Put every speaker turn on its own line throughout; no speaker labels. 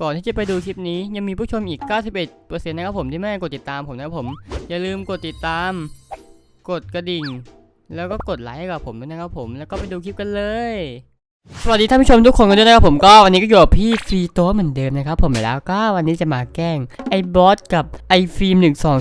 ก่อนที่จะไปดูคลิปนี้ยังมีผู้ชมอีก 91%นะครับผมที่ไม่กดติดตามผมนะครับผม อย่าลืมกดติดตาม กดกระดิ่ง แล้วก็กดไลค์ให้กับผมด้วยนะครับผม แล้วก็ไปดูคลิปกันเลย สวัสดีท่านผู้ชมทุกคนกันด้วยนะครับผมก็วันนี้ก็อยู่กับพี่ฟรีโต้เหมือนเดิมนะครับผมแล้วก็วันนี้จะมาแกล้งไอ้บอสกับไอ้ฟิล์ม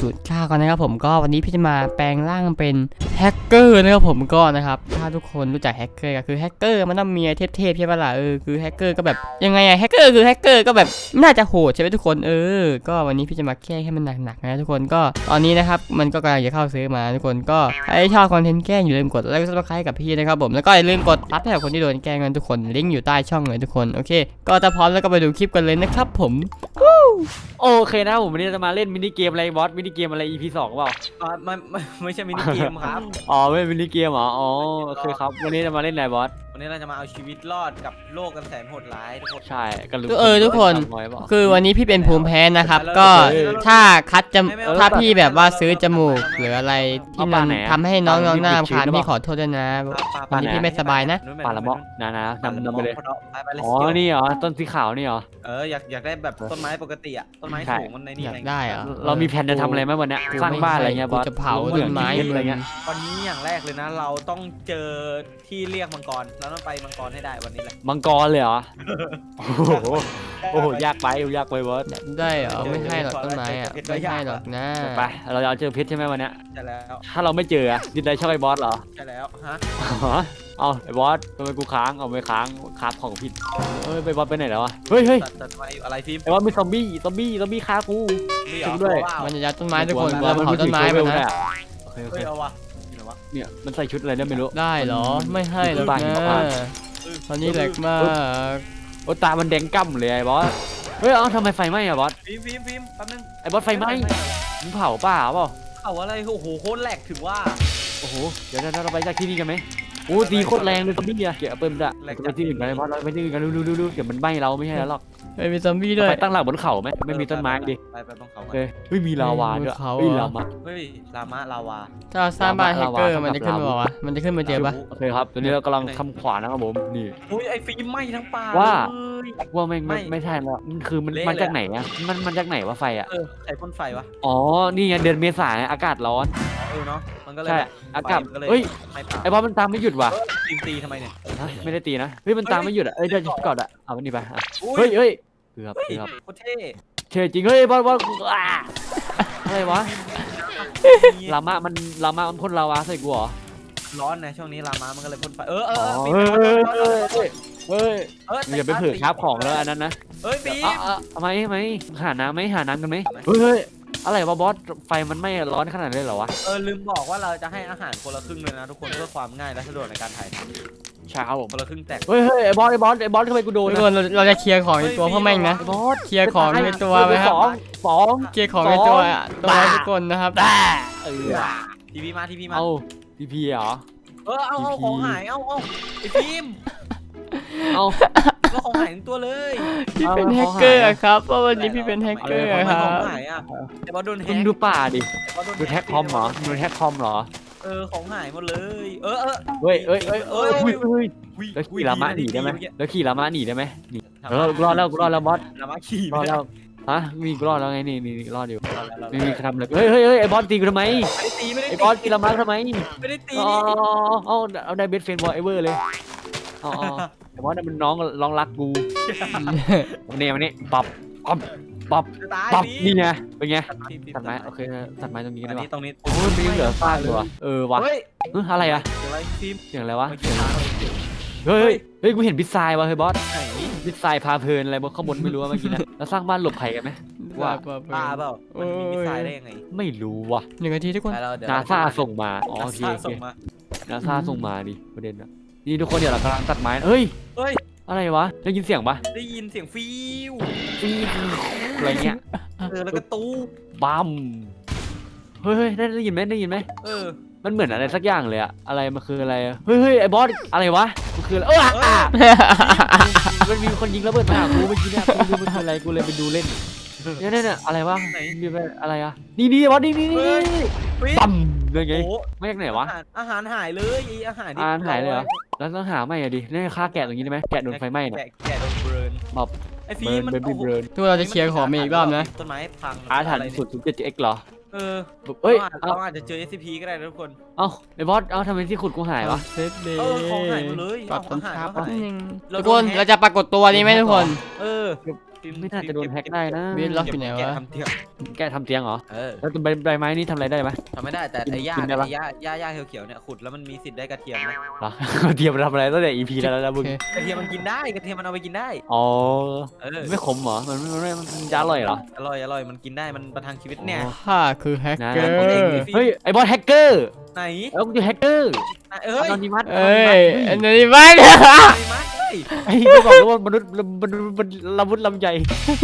1209กันนะครับผมก็วันนี้พี่จะมาแปลงร่างเป็นแฮกเกอร์นะครับผมก็นะครับถ้าทุกคนรู้จักแฮกเกอร์ก็คือแฮกเกอร์มันต้องมีไอ้เทพๆใช่ปะล่ะเออคือแฮกเกอร์ก็แบบยังไงอะแฮกเกอร์คือแฮกเกอร์ก็แบบน่าจะโหดใช่ไหมทุกคนเออ ก็วันนี้พี่จะมาแกล้งให้มันหนักๆนะทุกคนก็ตอนนี้นะครับมันก็กำลังจะเข้าซื้อมาทุกคนก็ถ้ชอบคอนเทนต์แกล้งอย่าลืมกดไลค์กดซับสไครต์กับพี่นะครับผมแล้วก็อย่าลืมกดรับให้กับคนที่โดนแกล้งกันทุกคนลิงก์อยู่ใต้ช่องเลยทุกคนโอเค ก็จะพร้อมแล้วก็ไปดูคลิปกันเลยนะครับผม
โอเคนะผมวันนี้จะมาเล่นมินิเกมอะไรบอสมินิเกมอะไร EP สองเปล่า
อ่าไม่ไม่ไม่ใช่มินิเกมครับ
อ๋อไม่มินิเกมเหรออ๋อโอเคครับวันนี้จะมาเล่นอะไรบอส
วันนี้เราจะมาเอาชีวิตรอดกับโลกกันแสนโหดร้ายทุกคน
ใช่กันรู้
เออทุกคน
จำไว้เปล่า
คือวันนี้พี่เป็นภูมิแพ้นะครับ ก็
เออ
ถ้าคัดจ
ไม่ไม่ำ
ถ้าพี่แบบว่าซื้อจมูก
ไม่ไม่
หรืออะไรที่
เอา
มั
ปานไหนอะ
ทำให้น้องน้องหน้า
ปา
รำคาญ
หรือเปล่า
พี่ขอโทษด้วยนะ
ปลา
วันนี้พี่ไม่สบายนะ
ปาละเมาะนะนะนำนำไปเลย
ไปไปเลย
อ๋อ นี่เหรอ ต้นสีขาวนี่เหรอ
เอออยากอยากได้แบบต้นไม้ปกติอะต้นไม้
ใช่
สูงมันในนี่
อยา
อะไร
กได้เหรอ
เรามีแผนจะทำอะไรไหมวันเนี้ย
กู
สร้างบ้านอะไรเงี้ยบ
กู
อส
จะเผา
ห
ต้นไม้
เหอน
มึ
อะไร
ง
เงี้ย
วันนี้อย่างแรกเลยนะ เราต้องเจอที่เรียกมังกรเราต้องไปมังกรให้ได้วันนี้แหละ
มังกรเลยเหรอ โอ้โหโอ้โหยากไปยากไปบอส
ได้เหรอไม่ให้หรอกต้นไม้อะไม่ให้หรอกนะ
ไปเราจะเอาเจอเพชรใช่ไหมวันเนี้ย
ใช่แล้ว
ถ้าเราไม่เจออะดินได้ชอบไอ้บอสเหรอ
ใช่แล้วฮะ
อ๋อเอาไอ้บอสทำไมกูค้างเอาไม่ค้างคาบของผิดเฮ้ยไปบอสไปไหนแล้ววะเฮ้ยเฮ้ย
ตัดตัดไม้อะไรฟิล์ม
ไอ้บอสมีซอมบี้ซอมบี้ซอมบี้ฆ่ากู
มีเหรอ
จริงด้วย
ว้าว
มันจะยัดต้นไม้ทุกคน
แล้
เราเผาต้นไม้ไปนะ
โอเคโอ
เฮ้
เค
ยเอาวะนี่ เหรอวะ
เนี่ยมันใส่ชุดอะไรเนี่ยไม่รู้
ได้เหรอ ไม่ให้หรอก
บ้าน
นะ
บ้าน
ตอนนี้แหลกมาก
โอ้ตามันแดงก่ำเลยไอ้บอส เฮ้ยเอ้าทำไมไฟไหม้อะบอส
ฟิล์มฟิล์มฟิล์มแป๊บนึง
ไอ้บอสไฟไหม้มึงเผาเปล่าเปล่า
เอาอะไร โอ้โห โคตรแหลกถึงว่า
โอ้โห เดี๋ยวเดี๋ยวเราไปจากที่นี่กันไหม โอ้ตีโคตรแรงเลยซอมบี้อะเกี่ยวเปิ้มด้วยเราไปที่อื่นกันไอ้บอสเราไปที่อื่นกันดูดูดูเดี๋ยวมันไหม้เราไม่ใช่แล้วหรอก
เฮ้ยมีซอมบี้ด้วย
ไปตั้งหลักบนเขาไหมไม่มีต้นไม้ดิ
ไปไปบนเขา
โอ
ก่อน
เคเฮ้ยมีลาวาด้วย
บนเขา
เฮ้ย
เหรอ
ลาวา
เฮ้ยลามะลาวา
ถ้าเราสร้างบ้านแฮกเกอร์
ลาวา
มันจะขึ้นมา
ลาวา
วะมันจะขึ้นมาเจอปะ
โอเคครับตอนนี้เรากำลังทำขวานนะครับผมนี่
อุ้ยไอ้ฟิล์มไหม้ทั้งป่า
ว่า
เลย
ว่าไม่งไม่
ไม่
ไม่ใช่แล้วมันคือมัน
เละ
มัน
เลย
จาก
อะ
ไหนอะมันมันจากไหนวะไฟอะ
เออใครพ่นไฟวะ
อ๋อนี่ไงเดือนเมษายนอากาศร้อน
เออเนาะมันก็เลย
ใช่
แบบ
อากาศ
ไฟมันก็เลย
เฮ้ย
ไม่ป่า
ไอ้บอสมันตามไม่หยุดว่ะ
ฟิล์มตีทำไมเนี่ย
ฮะไม่ได้ตีนะเฮ้ยมันตามไม่หยุดอะเอ้ยเดี๋ยวก่อนอะเอามันนี่ไปอะ
อุ้
เฮ้ยเฮ้ยเกือบ
เฮ้ย
เกือบ
โคตรเท่
เชื่อจริงเฮ้ยบอสบอสอ่าอะไรวะลามามันลามามันพ่นลาวาใส่กูเหรอ
ร้อนนะช่วงนี้ลามะมันก็เลยพ่นไฟเออเอ
อ๋
อ
อ
เออฟิล์
เฮ้ย
ม
เฮ้ยเฮ้ยเฮ้ย
เออ
มึงอย่าไปเผือกคราบของแล้วอันนั้นนะ
เฮ้ยฟิล์
อะ
ม
อะทำไมทำไมหาน้ำไหมหาน้ำกันไหมเฮ้ยเฮ้ย อะไรวะบอสไฟมันไม่ร้อนขนาดนั้นเลยเหรอวะ
เออลืมบอกว่าเราจะให้อาหารคนละครึ่งเลยนะทุกคนเพื่อความง่ายและสะดวกในการถ่ายท
ใช่ครับผมำ
คนละครึ่งแตก
เฮ้ยเฮ้ยไอ้บอสไอ้บอสไอ้บอสทำไมกูโดน
ทุก
นะ
คนเราเราจะเคลียร์ของในตัวพ่อแม่งนะ
ไอ้บอส
เคลียร์ของในตัวไหมครับ
สองสอง
เคลียร์ของในตัวอะตัวทุกคนนะครับ
แด่เออ
ทีพีมาทีพีมา
เอาพีพีเหรอ
เออเอาเอาของหายเอาเอาไอ้ฟิล์ม
เอา
ก็ของ หายทั้งตัวเลย
พี่เป็น
เอา
แฮ
แล้ว
กเกอร์
เขาหาย
อะครับเพราะวันนี้พี่เป็นแฮกเกอร์
ทำ
อะ
ไม
ค
ข
รั
อง
บ
หายอะแต่ว่าโดนแฮ
มึง
ก
ดูป่าดิ
แต่ว่าโดน
ดูแท็กคอมเหรอดูแท็กคอมเหรอ
เออของหายหมดเลย เออเออ
เฮ้ยเฮ้ยเฮ้ยเฮ้ยเฮ้ยเฮ้ย
อุ๊ย
แล้วขี่ลามะหนีได้ไหม
เอกี้
แล้วขี่ลามะหนีได้ไหมหนี
ทำ
เออกูรอดแล้วกูรอดแล้วบอส
ลามะขี่
รอ
ไม่
ด
ได้
แล้วฮะมีกูรอดแล้วไงนี่นี่นี่รอดอยู่
รอดแล้วรอด
ไม่
แล้ว
มีใครทำเลยเฮ้ยเฮ้ยเฮ้ยไอ้บอสตีกูทำไม
ไม่ได้ตีไม่ได้
ไอ้
ตี
บอสตีลามะทำไม
ไม่ได้ตี
อ๋อเอาเอาได้เบสเฟนบอลเอเวอร์เลย อ๋อไอ้บอสนั่นมันน้องน้องรักกูวันนี้วันนี้ปับปับปับ
จะตาย
ปับนี่ไงเป็นไง
ตัดไม้
ตัดไม้โอเคตัดไม้ตรงนี้
อั
ดี
นนี้ตรงนี้
โอ้ยมันยังเหลือซากอยู่วะเออวะ
เฮ้ย
เฮ้ยอะไรอะ
เดี๋ยวอะไรฟิล์ม
เสียงอะไรวะ
เมื่อกี้
ยง
มา
เฮ้ยเฮ้ยเฮ้ยกูเห็นพิซซ่าวะเฮ้ยบอส
ไหน
พิซซ่าพาเพลินอะไรบนข้างบนไม่รู้ว่าเมื่อกี้นะแล้วสร้างบ้านหลบภัยกันไหมว่า
ว่า
เปล่ามันมีมิสไซล์ได้ยังไง
ไม่รู้ว่ะ
หนึ่งนาทีทุกคน
ไปแล้วเดี๋ยว
นาซาส่งมาอ๋อโอเค
นา
โอ
ซา
เค
ส่งมา
นาซาส่งมาดิประเด็นนะ นี่ทุกคนเดี๋ยวเรากำลังตัดไม้เฮ้ย
เฮ้ย
อะไรวะ ได้ยินเสียงปะ
ได้ยินเสียงฟิว
ปี๊ดอะไรเงี้ย
เออแล้วก็ตู้
บัมเฮ้ยเฮ้ยได้ได้ยินไหมได้ยินไหม
เออ
มันเหมือนอะไรสักอย่างเลยอะอะไรมันคืออะไรอะเฮ้ยเฮ้ยไอ้บอสอะไรวะ มันคืออะไรเออ
เอ้ย
มันมีคนยิงระเบิดมาหากูเมื่อกี้เนี่ยกูดูมันคืออะไรกูเลยไปดูเล่นเนี่ยเนี่ยเนี่ยอะไรวะ
ไหน
มีอะไรอะนี่นี่บอสนี่นี่นี่
เฮ้ย
นี่
ฟิว
ปั๊มเลยไง
โอ้
ไม่จากไหนวะ
อาหารอาหารหายเลยไอ้อาหารที่
อาหารหายเลยเหรอ แล้วต้องหาใหม่อะดินี่ฆ่าแกะตรงนี้ได้ไหมแกะโดนไฟไหม้เนี่ย
แกะแกะโดนเบิร์น
แบบ
ไไอ้ฟี
เบิร์น
มัน
เบิร์นเบิร์น
ทุกคนเราจะเคลียร์ของมาอีกรอบนะ
ต้นไม้พัง
อาถรระพ์
ไเนี่ย
สุดถึงเจ็ดเอ็กเหรอ
เออ
เอ้ย
เรา
เอ้า
อาจจะเจอ SCP ก็ได้นะทุกคน
เอ้าไอ้บอส เอ้าทำไมที่ขุดกูหายวะ
เซฟเดย์
เออของหายหมดเลย
ปรับคน
เอา
ทับ
ของหายเรา
ทุก
โด
คนน
แฮ็ก
เราจะปรากฏตัวนี้ไหมทุกคน
เออ
ไม่น่าจะโดนแฮ็กได้นะ
เวทล็อกอยู่ไหนวะ
แกทำเตียง
แกทำเตียงเหรอ
เออ
แล้วใบใบไม้นี่ทำอะไรได้ไหม
ทำไม่ได้แต่ไอ้หญ้า
กินได้
ไอ้
ปะ
หญ้าหญ้าหญ้าเขียวๆเนี่ยขุดแล้วมันมีสิทธิ์ได้กระเทียมนะ
เหรอเทียมทำอะไรตั้งแต่ EP แล้วนะมึง
โอเค
กระเทียมมันกินได้กระเทียมมันเอาไปกินได้
อ๋อ
เออ
ไม่ขมเหรอ มันมันไม่มันจะอร่อยเหรอ
อร่อยอร่อยมันกินได้มันประทังชีวิตเนี่ย
ข้าคือแฮก
นะ
เกอ
ผมเอง
ร์
ดิ
เฮ้ย ไอ้บอสแฮกเกอร์
ไหน
แล้วกูจะแฮกเกอร์
ไหนเอ้ย
อนนิมัส
เอ้ยอัน
น
นี้ไม่เนี่ย
ไอ้มัดเอ้ย
ไอ้ไม่บอกแล้วว่ามนุษย์มนุษย์มันละมุดลำใหญ่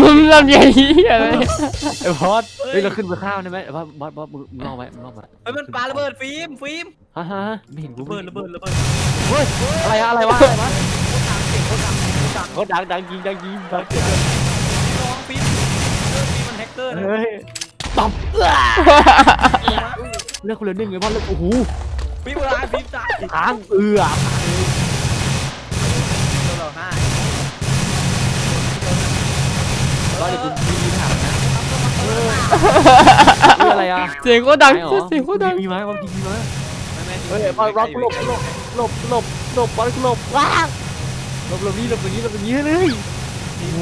มึงลำใหญ่อะไร
ไอ้บอสเฮ้ยเราขึ้นไปข้าวได้ไหมบอสบอสบอสมึงมึงลองไว้มึงลองไว้
เฮ้ยมันปาระเบิดฟิล์มฟิล์ม
ฮ่าฮ่าฮ่าไม่เห็นกู
ระเบิดระเบิดระเบิด
เฮ้ยอะไรอะอะไรวะอะไรวะ
โคตรดังเสียงโคตรดังโคตรดัง
เขาดังดังยิงดังยิงดัง
น้องฟิล์มเออฟิล์มมันแฮกเกอร์นะ
เฮ้ยตบเอื้อเลือกคนละหนึ่งเลยบอสเลือกโอ้โห
ฟิล์มเวลาฟิล์มจ่าย
ค้างเอื้อ
เราห้า
บอสเดี๋ยวกูมีถามนะเออเฮ้ยอะไรอะ
เสียงโคตรดัง
ไม้หรอ
เสียงโคตรดัง
มีไหมบอสมีไหม
ไม่ไม่
เฮ้ยบอลบอลหลบหลบหลบหลบหลบบอลหลบว้าวหลบหลบนี่หลบอย่างนี้หลบอย่างนี้เลยโอ้โห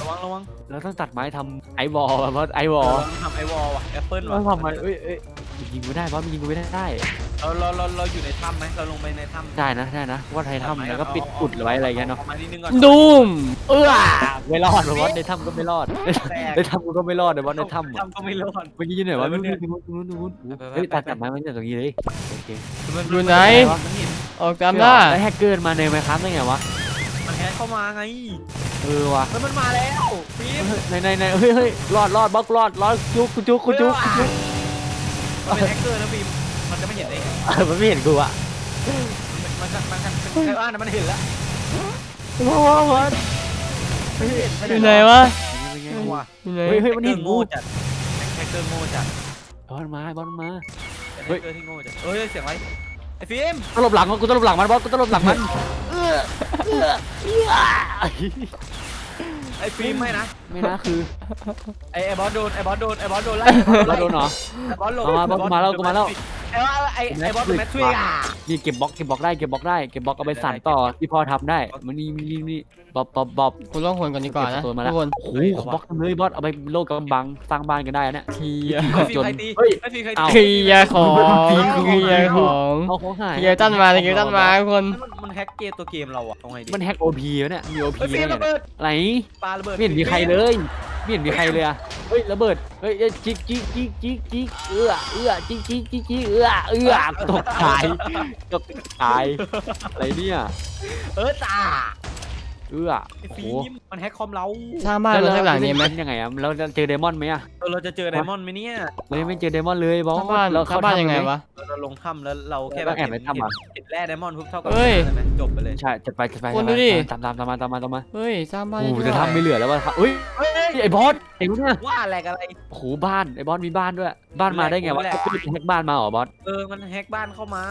ระวังระวัง
เราต้องตัดไม้ทำไอวอลอะบอสไอวอล
ทำไอวอลว่ะแอปเปิล
ต้
ว่ะ
องทำไมเอ้ยเอ้ย มันยิงไม่ได้บอสมันยิงไม่ได้
เราเราเราเราอยู่ในถ้ำไหมเราลงไปในถ้ำ
ได้นะได้นะว่าไทยทำแล้วก็ปิดอุดไว้อะไรเงี้ยเนาะ
อมานิดนึงก่อน
ดูม
เออไม่รอดบอสในถ้ำก็ไม่รอด
แตก
ในถ้ำก็ไม่รอดเลยบอสในถ้ำอะ
ถ้ำก็ไม่รอด
เมื่อกี้อยู่ไหนวะ
เออ
นู่น
เนี่ย
นู่นนู่นนู่นนู่น
ไปไปไป
เฮ้ยตัดตัดไม้มาจากตรงนี้เลยโอเค
อยู่ไหน
มันเห็น
ออกตามล่า
แล้วแฮกเกอร์มาในไมค้าได้ไงวะ
มันแฮกเข้ามาไง
เออว่ะ
เฮ้ยมันมาแล้วฟิล์ม
ในในในเฮ้ยเฮ้ยรอดรอดบล็อกรอดรอดจุกกูจุกกูจุกกูจุก
มันเป็นแฮกเกอร์นะฟิล์มมันจะไม่เห็นได้ไง
เออมันไม่เห็นกูอะ
มันมันมันมันเป็นใครว่านะมันเห็นแล้ว
ว้าวว้าวว้าว
อยู่ไหนวะ
เป็นไง
กลัว
อยู่ไหน
เฮ้ยเฮ้ยมันเห็น
แฮกกอร์
กู
โง่จัดแฮกเกอร์โง่จัด
บอลมาบอลมา
เป็นแฮกเกอร์ที่โง่จัดเฮ้ยเสียงอะไรไอ้ฟิล์ม
ตลบหลังมันกูตลบหลังมันบอสกูตลบหลังมัน
ไอ้ฟิล์มไม่นะ
ไม่นะคือ
ไอ้ไอ้บอสโดนไอ้บอสโดนไอ้บอสโดนไล่
เราโดนเหรอ
ไอ้บอสลง
เอามาบอสกูมาแล้วกูมาแล้ว
ไอ้บอสไอ้ไอ้บอสโดนแมททริกอะ
นี่เก็บบล็อกเก็บบล็อกได้เก็บบล็อกได้เก็บบล็อกเอาไปสั่นต่อที่พ่อทำได้มันนี่นี่นี่บ๊อบบ๊อบบ๊อบ
กูต้องคนก่อนดีกว่านะ
เก็บตัวมา
ทุ
แล้ว
กคน
โอ้โหขอบล็อกเลยบอสเอาไปโลกกำบังสร้างบ้านกันได้นะ
เคลียร์
ไอ้ฟิล์มใครตี
เฮ้ย
ไอ้ฟิล์มใคร
เอา
ตี
เคลียร์ของเคลียร์ของ
เอาของหาย
เคลียร์ตั้นมาเคลียร์ตั้นมาทุกคน
มันมันแฮกเกมตัวเกมเราอะตรงไงดี
มันแฮกโอพีวะเนี่ยมีโอพี
เฮ้ยฟิล์ม
ได้
ระเบิด
ไหน
ปาระเบิด
ไม่เห็นมีใครเลย ไม่เห็นมีใครเลยอะเฮ้ยระเบิด เฮ้ยจิกจิกจิกจิกจิกเอื้อเอื้อจิกจิกจิกจิกเอื้อเอื้อตกตายตกตายอะไรเนี่ย
เออจ้า
เอื้อ
ไอ้
โอ้
ฟิ
โห
ล์มมันแฮกคอมเรา
สร้างบ้านมาสักหลังนี้ไหม
เป็นยังไงอะเราจะเจอเดมอนไหมอะ
เออเราจะเจอไดมอนด์ไหมเนี่ย
เรายังไม่เจอเดมอนเลยบอส
สร้างบ้าน
เรา
สร้างบ้านยังไงวะ
เราลงถ้ำแล้วเราแค่
เราแอบในถ้ำอะ
เห็นแร่ไดมอนด์ปุ๊บเท่ากับ
เฮ้ย
ใช่ไหมจบไปเลย
ใช่จัดไปจัดไป
คุณ
จั
ดู
ไป
ดิ
ตามตามตามมาตามมาตามมา
เฮ้ยสร้างบ้าน
โอ้โห
ได้
จะ
ด้วย
ทำไม่เหลือแล้ววะครับเฮ้ย
เฮ้ย
ไอ้บอสเห็นไหมเนี่ย
ว่าแหลกอะไร
โอ้โหบ้านไอ้บอสมีบ้านด้วย บ้านมาได้ไงวะ
แหละ
แฮกบ้านมาเหรอบอส
เออมันแฮกบ้านเข้ามา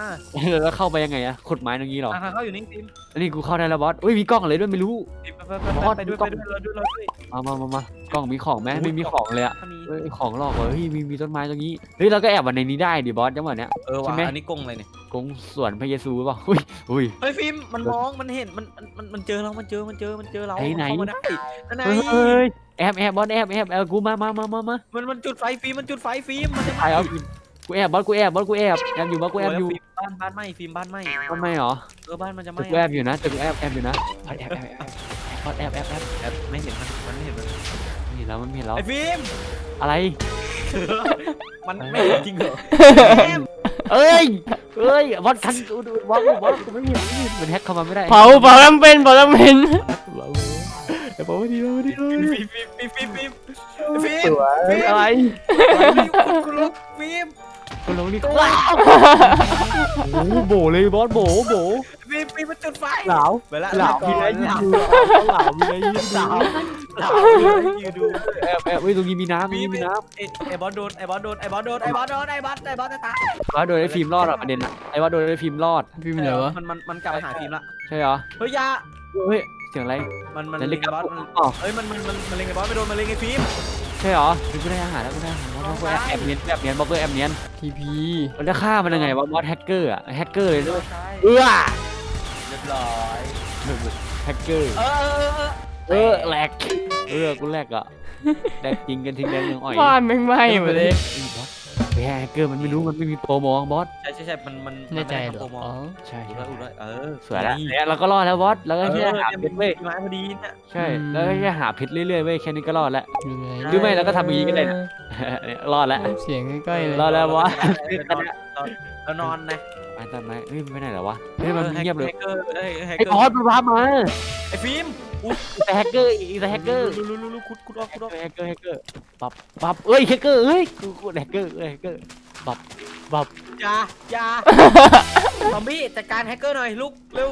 แล้วเข้าไปยังไงอะขุดไม้ตรงนี้เหรอ
ทางเข้าอยู่นี่ฟิล์ม
อันนี้กูเข้าได้แล้วบอสอุ้ยมีกล้องอะไรด้วยไม่รู้
ฟิล์มไปไปไปไปด้วยไปด้วยเราด้วยเราด้วย
มามามามากล้องมีของไหมไม่มีของเลยอะ
ถ้ามี
เฮ้ยของหลอกว่ะเฮ้ยมีมีต้นไม้ตรงนี้เฮ้ยเราก็แอบวันในนี้ได้ดิบอสจังหวะเนี้ย
เออ
ใช่
ว่ะ
ไหม
อันนี้กงอะไรเนี่ย
กงสวนพระเยซูเปล่าอุ้ยอุ้ย
เฮ้ยฟิล์มมันมองมันเห็นมันมันมันมันเจอเรามันเจอมันเจอมันเจอเรา
ไหนไหน
เข้ามาได้นั่นไง
เฮ้ยเฮ้ยแอบแอบบอสแอบแอบแอบกูมามามามามา
มันมันจุดไฟฟิล์มมันจุดไฟฟิล์มมันจะ
ใครเอากูแอบบอสกูแอบ บอสกูแอบแอบอยู่บอสกูแอบอยู่
ฟิล์มบ้านบ้านไหมฟิล์มบ้านไหม
ทำไมหรอ
เออบ้านมันจะไหม
แต่กูแอบอยู่นะแต่กูแอบแอบอยู่นะบอสแอบแอบแอบแอบบอสแอบแอบแอบ
แอบไม่เห็นมันมันไม่เห็นมัน
ไม่เห็นแล้วมันไม่เห็นแล้ว
ไอ้ฟิล์ม
อะไร
มันไม่เห็นจริงเหรอ
เอ้ยเอ้ยบอสคันกูดูบอสบอสกูไม่เห็นไม่เห็นมันแฮกเข้ามาไม่ได้
เผาเผาน้ำเป็นเผาน้ำเป็นเดี๋ยวเผาไม่ดีเผาไม่ดีเผาไม่ดี
ฟิล์มฟิล์มฟิล์มฟิล์มฟิล์ม
เฮ้ยอะไร
กูลุกฟิล์ม
กูลงนี่ก็ว้าวโอ้โหโบเลยบอสโบโบ
ฟิล์มฟิล์มมันจุดไฟ
เหลา
ไปละ
เหลา
มี
มี
อะ
อะไรไร
ยื
ยื
น
น
ดู
ดูเหลามีอะไรยืน
เห
ดู
ลาเหลามีอะไรยืนดู
แอบแอบเฮ้ยตรงนี้มีน้ำตรง
ฟิล์
นี้
ม
มีน้
ไอ้ไอ้บอสโดนไอ้บอสโดนไอ้บอสโดนไอ้บอสโดนไอ้บอสไอ้บอสจะตายำ
ว่าโดนไอ้ฟิล์มรอดอะประเด็นอะไอ้ว่าโดนไอ้ฟิล์มรอด
พี่เป็นไหนวะ
มันมันมันกลับไปหาฟิล์มละ
ใช่เหรอ
เฮ้ยยา
เฮ้ยเสียงอะไร
มันมัน
นาฬิ
เล็ง
กา
ไอ้บอส
ปลุ
มัน
กอ๋อ
เอ้ยมันมันมันมันเล็งไอ้บอสไม่โดนมันเล็งไอ้ฟิล์ม
ใช่เหรอกูได้อาหารแล้วกูได้อาหารบอสบอสแอบเนียนแอบเนียนบอสเบอร์แอบเนียน
ทีพี
มันจะฆ่ามันยังไงวะบอสแฮกเกอร์อะแฮกเกอร์เลยด้วย
ใช่
เอื้อ
เรียบร้อย
แฮกเกอร์
เออเออเออ
เออแหลกเออกูแหลกอะแหลกจริงกันทิ้งแดงเมืองอ่อย
บ้านแม่งไหม้หมดเลย
ไอ้บอสไอ้ แฮกเกอร์มันไม่รู้มันไม่มีโปรโมงบอส
ใช่ใช่ใช่มันมัน
แน่ใจ
มัน
เหร
ไม่
อ
ทำโปรโม
อ๋อ
ใช่
อุด
ใช่
ไว้อุดไว้เออ
สวยแล้ว
นี่
เนี่ยเราก็รอดแล้วบอสแล้วก็
เอ
แค่
อ
หา
เนี่ย
เพ
มี
ชรเว้ย
ไม้พอดีเนี่ย
ใช่แล้วก็แค่หาเพชรเรื่อยๆเว้ยแค่นี้ก็รอดแล้ว
อยู่ไหน
หรือไม่เราก็ทำอย่างนี้ก็ได้นะ เนี่ยรอดแล้ว
เสียงใกล้ๆเลย
รอดแล้วบอส
แล้วนอนนะ
ไปตัดไม้เฮ้ยมันไปไหนแล้ววะเฮ้ยมันเงียบเลย
แฮกเกอร์เอ้ยแฮก
ไอ้
เกอบ
อส
ร์
มันวาร์ปมา
ไอ้ฟิล์ม อุ้ย
แต่แฮกเกอร์อีแต่แฮกเกอร์
รู้รู้รู้รู้คุดคุดออกคุดออก
แฮกเกอร์แฮกเกอร์ปับปับเอ้ยแฮกเกอร์เอ้ยกูกูแฮกเกอร์เอ้ยแฮกเกอร์ปับปับ
อย่าอย่าซอมบี้จัดการแฮกเกอร์หน่อยลูกเร็ว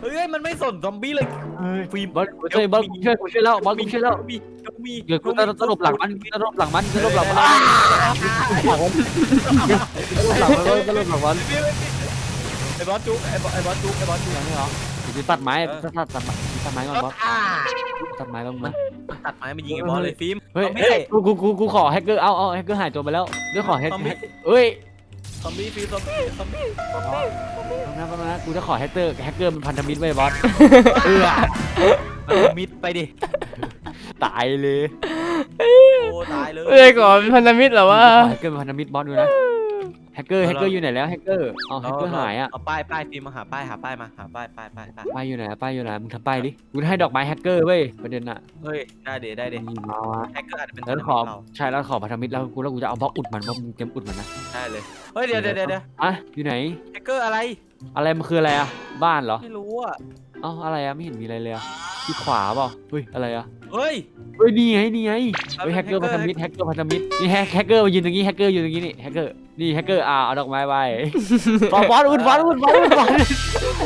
เฮ้ยมันไม่สนซอมบี้เลย
เฮ้ย
ฟิล์ม
บอสกูช่วยบอสกูช่วยกูช่วยแล้วบอสกูช่วยแล้ว
มีมี
เดี๋ยวกูจะตลบหลังมันตลบหลังมันตลบหลังมันหลังมันตลบหลังมันตลบหลังมัน
ไอ้บอสจุ๊ไอ้บอสไอ้บอสจุ๊ไอ้บอสจุ๊
ยังไม่เหรอ เดี๋ยวจะตัดไม้ตัดตัดตัดตัดไม้ก่อนบอส
อ่า
ตัดไม้บ้างมั้ย
ตัดไม้มายิงไอ้บอสเลยฟิล์ม
เฮ้ย
ซอมบี้
เฮ้ยกูกูกูกูขอแฮกเกอร์เอาเอาแฮกเกอร์หายตัวไปแล้วเดี๋ยวขอแฮกเอ้ย
ซอมบี้ฟิล์มซอมบี้ซอมบี้
นะนะนะกูจะขอแฮกเกอร์แฮกเกอร์มันพันธมิตรไว้บอสเออ
มันมิดไปดิ
ตายเลย
โอ้ตายเลย
เอ้ยก่อนเป็นพันธมิตรเหรอวะ
แฮกเกอร์เป็นพันธมิตรบอสดูนะ แฮกเกอร์แฮกเกอร์อยู่ไหนแล้วแฮกเกอร์เอาแฮกเกอร์หายอะ
เอาป้ายป้ายฟิล์มมาหาป้ายหาป้ายมาหาป้ายป้ายป้ายป้าย
ป้ายอยู่ไหนป้ายอยู่ไหนมึงทำป้ายดิกูจะให้ดอกไม้แฮกเกอร์เว้ยประเด็นอะ
เฮ้ยได้เดี๋ยวได้เดี๋ยว
นี่มาว่ะ
แฮกเกอร์อาจจะเป็น
แล้วขอ
เรา
ใช่แล้วขอพันธมิตรแล้วกูแล้วกูจะเอาบล็อกอุดมันบล็อกมึงเตรียมอุดมันนะ
ได้เลยเฮ้ยเดี๋ยวเดี๋ยวเดี๋ยว
อะอยู่ไหน
แฮกเกอร์อะไร
อะไรมันคืออะไรอะบ้านเหรอ
ไม่รู้อะ
เอ้าอะไรอะไม่เห็นมีอะไรเลยอะ ที่ขวาเปล่าเฮ้ยอะไรอะ
เฮ้ย
เฮ้ยนี่ไงนี่ไง
เอา
เฮ้ย
เป็น
แฮกเกอร์
hacker
พันธมิตรแฮกเกอร์พันธมิตรนี่แฮกแฮกเกอร์มายืนตรงนี้แฮกเกอร์อยู่ตรงนี้นี่แฮกเกอร์นี่แฮกเกอร์อ่าเอาดอกไม้ไปบอลบอลอุดบอลอุดบอลอุดบอล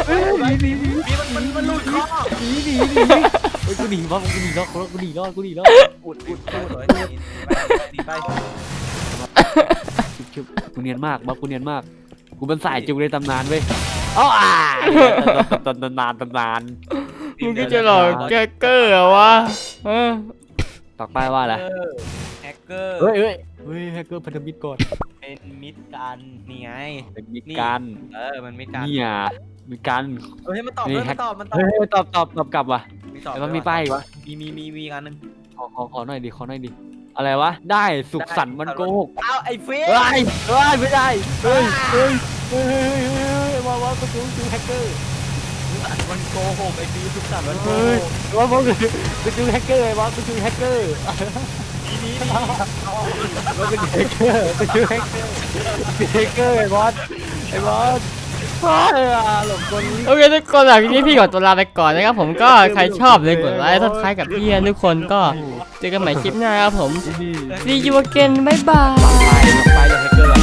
เฮ้ยหนีหนีหนี
นี่มันมันมันหลุดคอ
หนีหนีหนีเฮ้ยกูหนีบอลกูหนีรอดกูหนีรอดกูหนีรอด
อุดอุดอุดเลยหนีไป
ชุบชุบกูเนียนมากบอลกูเนียนมาก กูเป็นสายจูในตำนานเว้ยอ้าวอ่าตำนานตำนาน
มึงก็จะหลอกแกเกอร์เหรอวะเออ
ปักป้ายว่าอะไร
แฮกเกอร์
เฮ้ยเฮ้ยเฮ้ยแฮกเกอร์พันธมิตรก่อน
เป็นมิดกันนี่ไง
เป็นมิตรกัน
เออมันมิดกัน
เนี่ยมีกัน
เฮ้ยมันตอบเลยมันตอบมันตอบ
เฮ้ยตอบตอบตอบกลับว่ะ
มีตอบ
แต่มันมีป้ายอีกวะ
มีมีมีมีอันนึง
ขอขอขอหน่อยดิขอหน่อยดิอะไรวะได้สุขสันต์มันโกหก
อ้าวไอ้ฟิ
เฮ้
ล์ม
ยเฮ้ยไม่ได้เฮ้ยเฮ้ยเฮ้ยเฮ้ยเฮ้ยว่าว่ากูจูจูแฮกเกอร์
มันโกหกไอ้ฟิล์มสุขสันต์มันโก
เฮ้ย
หก
ว่าว่ากูจูแฮกเกอร์ไอ้บอสกูจูแฮกเกอร์
นี่นี่
ว่ากูจูแฮกเกอร์กูจูแฮกเกอร์กูจูแฮกเกอร์ไอ้บอสไอ้บอสเฮ้ยหลงกล
โอเคทุกคนหลังจากนี้พี่ขอตัวลาไปก่อนนะครับผมก็ใครชอบเลยกดไลค์ทักทายกับพี่ทุกคนก็เจอกันใหม่คลิปหน้าครับผม
นี่
See you again บ๊ายบาย